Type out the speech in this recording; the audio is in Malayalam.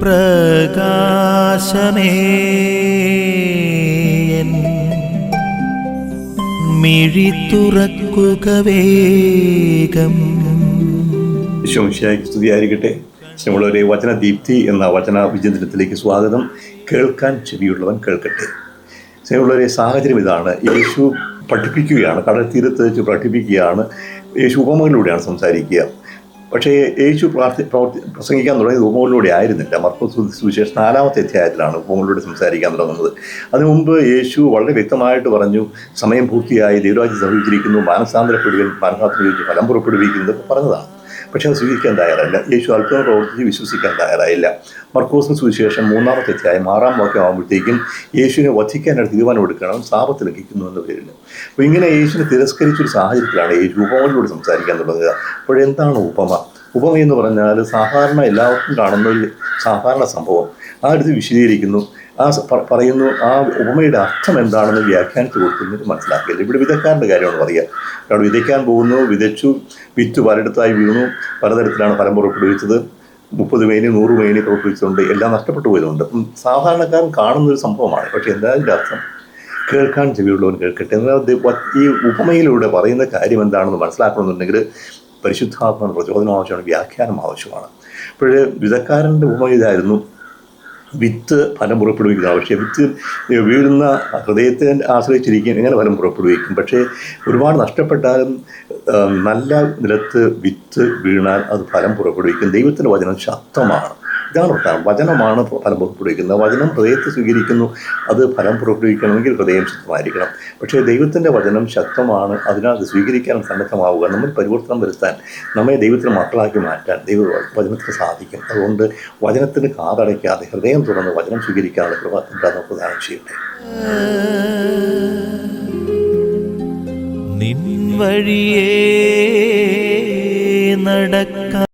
പ്രകാശമേ. മിഴി തുറക്കുക വേഗം. സ്തുതിയായിരിക്കട്ടെ. വചന ദീപ്തി എന്ന വചന വിചിന്തനത്തിലേക്ക് സ്വാഗതം. കേൾക്കാൻ ചെവിയുള്ളവൻ കേൾക്കട്ടെ. സ്നേഹമുള്ളൊരു സാഹചര്യം ഇതാണ്. യേശു പഠിപ്പിക്കുകയാണ് കടൽ തീരത്ത് വെച്ച് പഠിപ്പിക്കുകയാണ്. യേശു ഉപമകളിലൂടെയാണ് സംസാരിക്കുക. പക്ഷേ യേശു പ്രാർത്ഥി പ്രവർത്തി പ്രസംഗിക്കാൻ തുടങ്ങിയത് ഉപമകളിലൂടെ ആയിരുന്നില്ല. മർക്കോസ് സുവിശേഷം നാലാമത്തെ അധ്യായത്തിലാണ് ഉപമകളിലൂടെ സംസാരിക്കാൻ തുടങ്ങുന്നത്. അതിനു മുമ്പ് യേശു വളരെ വ്യക്തമായിട്ട് പറഞ്ഞു സമയം പൂർത്തിയായി ദൈവരാജ്യം സമീപിച്ചിരിക്കുന്നു മാനസാന്തരപ്പെടുകയും മാനസാന്തരം ചോദിച്ച് ഫലം പുറപ്പെടുവിക്കുന്നതൊക്കെ പറഞ്ഞതാണ്. പക്ഷെ അത് സ്വീകരിക്കാൻ തയ്യാറല്ല. യേശു അത്ഭുതം പ്രവർത്തിച്ച് വിശ്വസിക്കാൻ തയ്യാറായില്ല. മർക്കോസിന് സുവിശേഷം മൂന്നാമത്തെ അധ്യായം ആറാം വാക്യം ആകുമ്പോഴത്തേക്കും യേശുവിനെ വധിക്കാനായിട്ട് തീരുമാനമെടുക്കണം സാപത്ത് ലഭിക്കുന്നു എന്ന് പേരിന് അപ്പോൾ ഇങ്ങനെ യേശുവിനെ തിരസ്കരിച്ചൊരു സാഹചര്യത്തിലാണ് യേശു ഉപമയിലൂടെ സംസാരിക്കാൻ തുടങ്ങുക. അപ്പോഴെന്താണ് ഉപമ? ഉപമ എന്ന് പറഞ്ഞാൽ സാധാരണ എല്ലാവർക്കും കാണുന്ന ഒരു സാധാരണ സംഭവം. ആ അടുത്ത് വിശദീകരിക്കുന്നു. ആ പറയുന്നു ആ ഉപമയുടെ അർത്ഥം എന്താണെന്ന് വ്യാഖ്യാനിച്ച് കൊടുക്കുന്നത് മനസ്സിലാക്കില്ല ഇവിടെ വിതക്കാരന്റെ കാര്യമാണ് പറയുക. കാരണം വിതയ്ക്കാൻ പോകുന്നു വിതച്ചു വിറ്റു പലയിടത്തായി വീണു പലതരത്തിലാണ് ഫലം പുറപ്പെടുവിച്ചത്. മുപ്പത് മേനി നൂറ് മേനി പുറപ്പെടുവിച്ചതുകൊണ്ട് എല്ലാം നഷ്ടപ്പെട്ടു പോയതുകൊണ്ട്. സാധാരണക്കാരൻ കാണുന്ന ഒരു സംഭവമാണ്. പക്ഷേ എന്താ അതിന്റെ അർത്ഥം കേൾക്കാൻ ചെവിയുള്ളവൻ കേൾക്കട്ടെ. എന്നാൽ ഈ ഉപമയിലൂടെ പറയുന്ന കാര്യം എന്താണെന്ന് മനസ്സിലാക്കണമെന്നുണ്ടെങ്കിൽ പരിശുദ്ധാത്മ പ്രചോദനം ആവശ്യമാണ് വ്യാഖ്യാനം ആവശ്യമാണ്. അപ്പോൾ വിധക്കാരന്റെ ഉപമ ഇതായിരുന്നു. വിത്ത് ഫലം പുറപ്പെടുവിക്കുക പക്ഷേ വിത്ത് വീഴുന്ന ഹൃദയത്തെ ആശ്രയിച്ചിരിക്കും എങ്ങനെ ഫലം പുറപ്പെടുവിക്കും. പക്ഷേ ഒരുപാട് നഷ്ടപ്പെട്ടാലും നല്ല നിലത്ത് വിത്ത് വീണാൽ അത് ഫലം പുറപ്പെടുവിക്കും. ദൈവത്തിന്റെ വചനം ശക്തമാണ്. ഇതാണ് വചനമാണ് ഫലം പുറപ്പെടുവിക്കുന്നത് വചനം ഹൃദയത്തെ സ്വീകരിക്കുന്നു. അത് ഫലം പുറപ്പെടുവിക്കണമെങ്കിൽ ഹൃദയം ശക്തമായിരിക്കണം പക്ഷേ ദൈവത്തിന്റെ വചനം ശക്തമാണ്. അതിനാൽ അത് സ്വീകരിക്കാൻ സന്നദ്ധമാവുക നമ്മൾ പരിവർത്തനം വരുത്താൻ നമ്മെ ദൈവത്തിന് മക്കളാക്കി മാറ്റാൻ ദൈവ വചനത്തിന് സാധിക്കും. അതുകൊണ്ട് വചനത്തിന് കാതടയ്ക്കാതെ ഹൃദയം തുറന്ന് വചനം സ്വീകരിക്കാനുള്ള കൃപ അത് പ്രധാനം ചെയ്യട്ടെ. നിൻ വഴിയേ നടക്ക